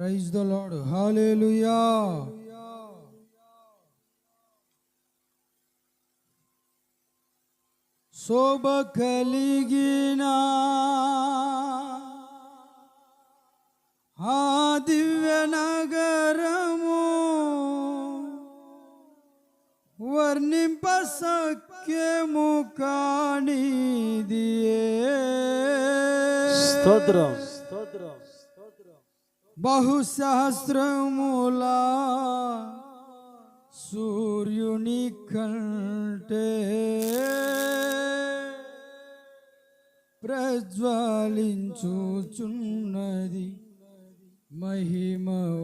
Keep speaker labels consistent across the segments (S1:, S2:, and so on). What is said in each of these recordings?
S1: Praise the Lord hallelujah శోభ కలిగిన ఆ దివ్య నగరము వర్ణింప సఖ్యము కాణిదియే
S2: స్తోత్రం
S1: బహుశాస్త్రములా సూర్యుని కంటే ప్రజ్వలించుచున్నది మహిమవలెను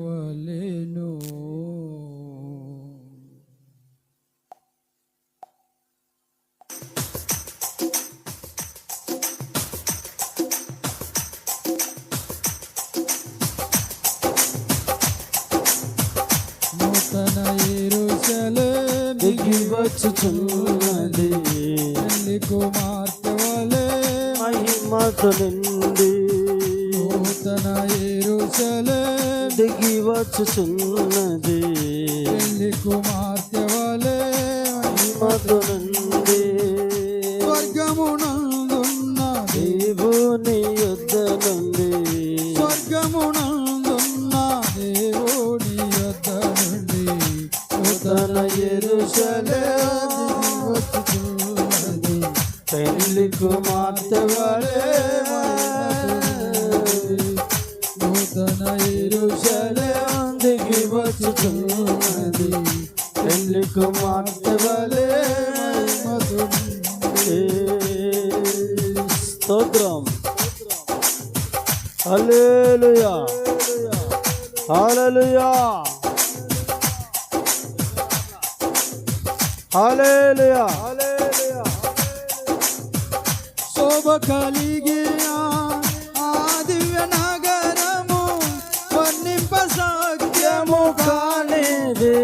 S2: వచ్చుచున్నది
S1: తల్లి కుమార్తె వలె
S2: మహిమతో నిండి
S1: నూతన ఎరుసలేం
S2: దిగి వచ్చుచున్నది.
S1: పెళ్ళి కుమార్తె వలె
S2: మహిమతో నిండి
S1: స్వర్గమునందున్న
S2: దేవుని యుద్ధ నుండి
S1: స్వర్గమునందున్న దేవుని యొద్ద నుండి
S2: నూతన యెరూషలేము స్తోత్రం. హల్లెలూయా. హల్లెలూయా. హల్లెలూయా.
S1: శోభ కలిగి ఆ నగరము వర్ణింప సాధ్యము
S2: కానిది.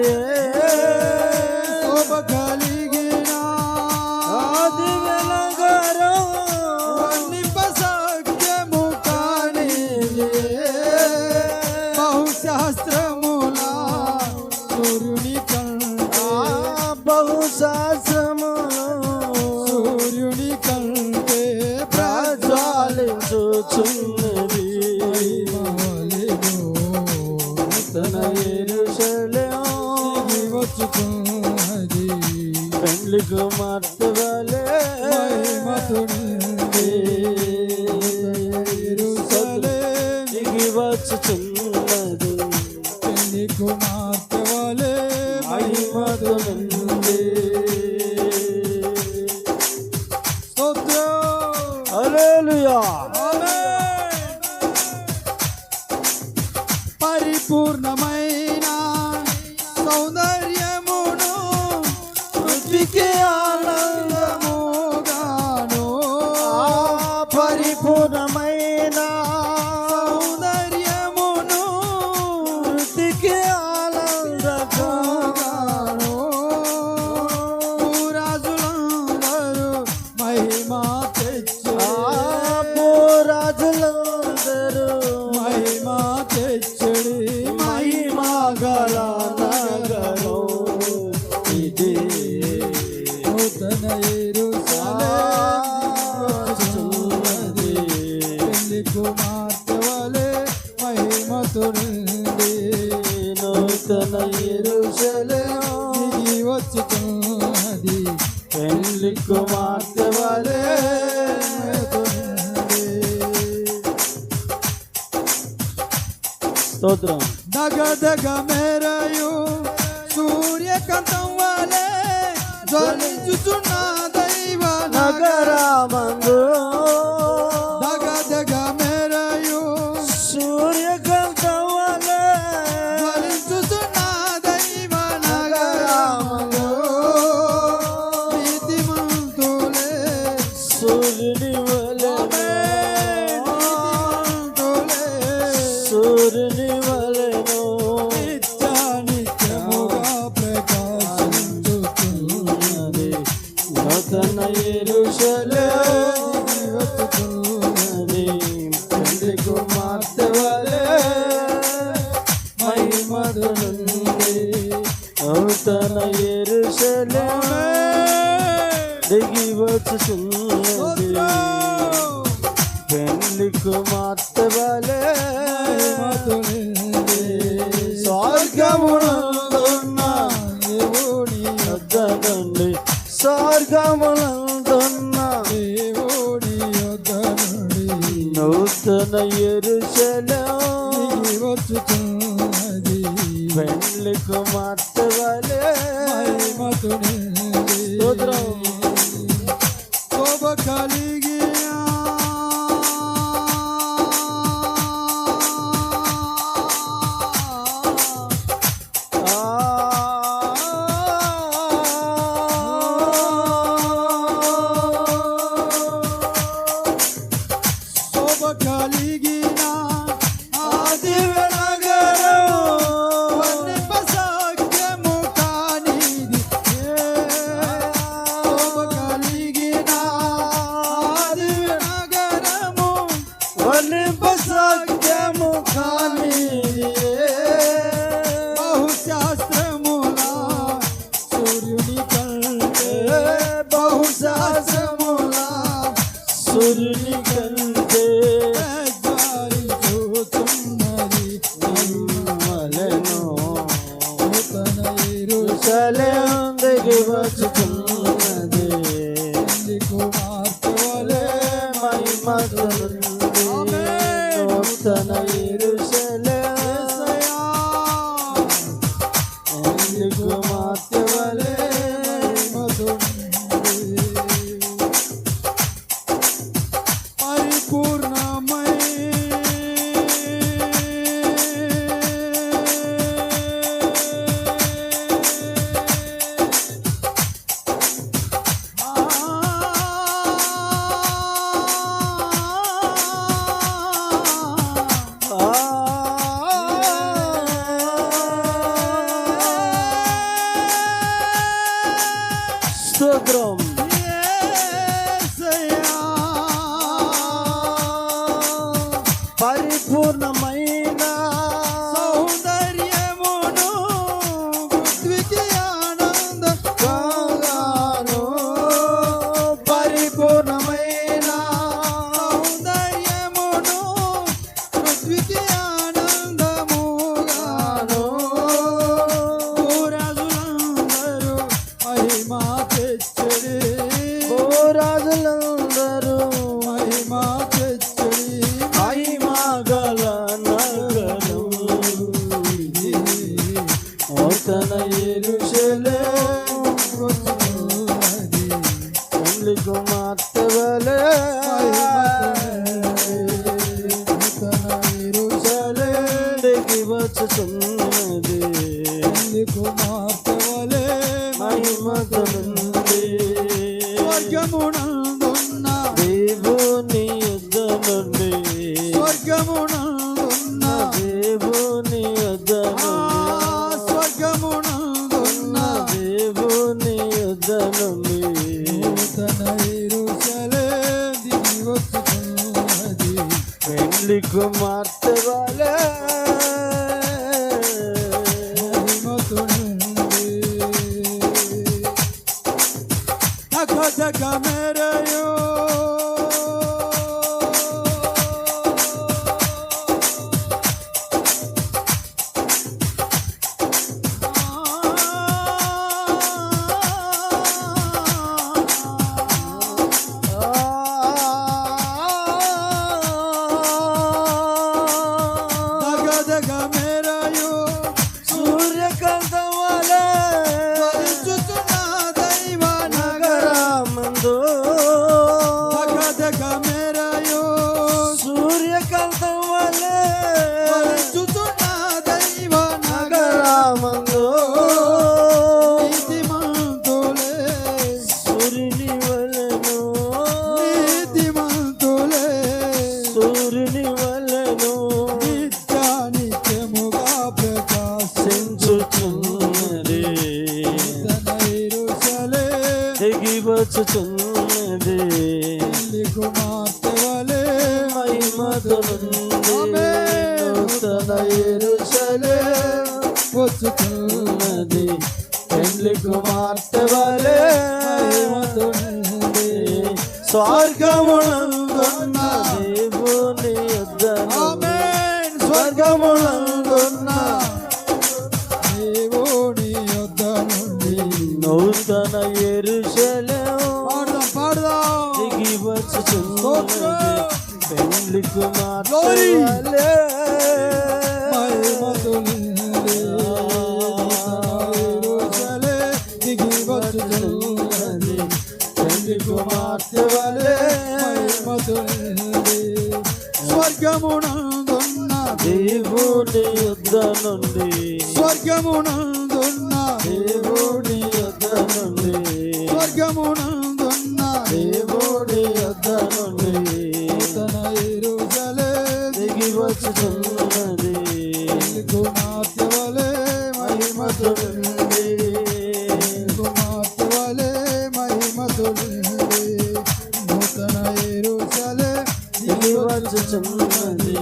S2: ప్రజ్వలించుచున్నది తన పెండ్లి కుమార్తె
S1: నూతన ఎరుసలేమున్నది పెళ్ళి కుమార్తె వలె మహిమతో నిండి
S2: నూతన
S1: దిగి వచ్చుతున్నది
S2: పెళ్ళి కుమార్తె వలె
S1: మహిమతో నిండి.
S2: స్తోత్రం
S1: దగదగ మేరయు సూర్యకాంతం వలె జ్వలించుచున్న దైవ
S2: నగరామందు.
S1: మార్గములందున్న దేవుడి
S2: నూతన ఎరుసలో
S1: వచ్చుతున్నది
S2: పెళ్ళికు మత్తవలే మతుని
S1: రుద్రమ్మ logró కుమార్తె వలే.
S2: câmera
S1: eu కొండ
S2: ఎరుసలే వచ్చుతున్నది
S1: పెళ్ళి కుమార్తె వలే ఏమతుంది
S2: స్వర్గమునందున్న
S1: దేవుని యుద్ధను
S2: స్వర్గమునందున్న
S1: దేవుని
S2: నూతన ఎరుసలే
S1: పాడదాం పాడదాం
S2: దిగి వచ్చుతున్నది పెండ్లి కుమార్తె పెండ్లి కుమార్తె వలె
S1: స్వర్గమునందున్న
S2: దేవుని యుద్ధ నుండి
S1: స్వర్గమునందున్న
S2: దేవుని యుద్ధ నుండి
S1: స్వర్గమునందున్న
S2: దేవుని యుద్ధ నుండి దిగి వచ్చుచున్నది
S1: కుమార్తె వలె మహిమతులింది కుమార్తె వలె మహిమతులింది నూతన యెరూషలే
S2: దిగి వచ్చుచున్నది